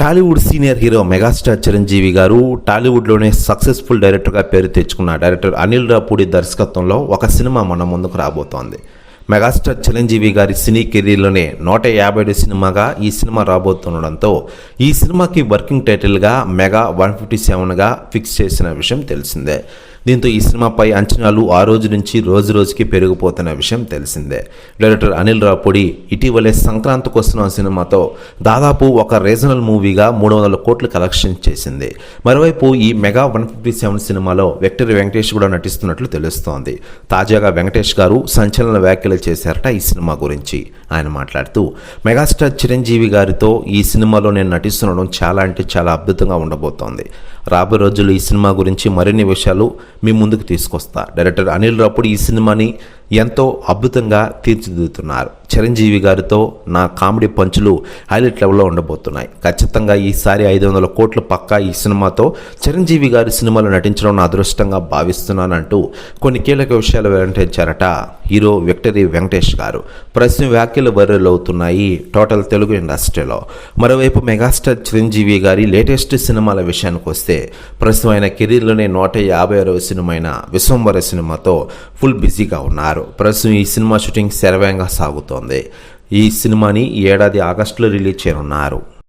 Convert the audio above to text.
Tollywood senior hero megastar Chiranjeevi garu టాలీవుడ్లోనే successful డైరెక్టర్గా పేరు తెచ్చుకున్న డైరెక్టర్ అనిల్ రాపూడి దర్శకత్వంలో ఒక సినిమా మన ముందుకు రాబోతోంది. మెగాస్టార్ చిరంజీవి గారి సినీ కెరీర్లోనే నూట యాభై ఏడు సినిమాగా ఈ సినిమా రాబోతుండడంతో ఈ సినిమాకి వర్కింగ్ టైటిల్గా మెగా వన్ ఫిఫ్టీ సెవెన్గా ఫిక్స్ చేసిన విషయం తెలిసిందే. దీంతో ఈ సినిమాపై అంచనాలు ఆ రోజు నుంచి రోజు రోజుకి పెరిగిపోతున్న విషయం తెలిసిందే. డైరెక్టర్ అనిల్ రాపూడి ఇటీవలే సంక్రాంతికి వస్తున్న సినిమాతో దాదాపు ఒక రీజనల్ మూవీగా మూడు వందల కోట్లు కలెక్షన్ చేసింది. మరోవైపు ఈ మెగా వన్ ఫిఫ్టీ సెవెన్ సినిమాలో వెక్టరీ వెంకటేష్ కూడా నటిస్తున్నట్లు తెలుస్తోంది. తాజాగా వెంకటేష్ గారు సంచలన వ్యాఖ్యలు చేశారట ఈ సినిమా గురించి. ఆయన మాట్లాడుతూ మెగాస్టార్ చిరంజీవి గారితో ఈ సినిమాలో నేను నటిస్తుండడం చాలా అంటే చాలా అద్భుతంగా ఉండబోతోంది. రాబోయే రోజుల్లో ఈ సినిమా గురించి మరిన్ని విషయాలు మీ ముందుకు తీసుకొస్తా. డైరెక్టర్ అనిల్ రాపుడు ఈ సినిమాని ఎంతో అద్భుతంగా తీర్చిదిద్దుతున్నారు. చిరంజీవి గారితో నా కామెడీ పంచులు హైలైట్ లెవెల్లో ఉండబోతున్నాయి. ఖచ్చితంగా ఈసారి ఐదు వందల కోట్లు పక్కా ఈ సినిమాతో చిరంజీవి గారి సినిమాలో నటించడం నా అదృష్టంగా భావిస్తున్నానంటూ కొన్ని కీలక విషయాలు వెల్లడించారట హీరో విక్టరీ వెంకటేష్ గారు. ప్రస్తుతం వ్యాఖ్యలు వైరల్ అవుతున్నాయి టోటల్ తెలుగు ఇండస్ట్రీలో. మరోవైపు మెగాస్టార్ చిరంజీవి గారి లేటెస్ట్ సినిమాల విషయానికి వస్తే ప్రస్తుతం ఆయన కెరీర్లోనే నూట యాభై అరవై సినిమా అయిన విశ్వంబర సినిమాతో ఫుల్ బిజీగా ఉన్నారు. ప్రస్తుతం ఈ సినిమా షూటింగ్ శరవేగంగా సాగుతోంది. ఈ సినిమాని ఏడాది ఆగస్టులో రిలీజ్ చేయనున్నారు.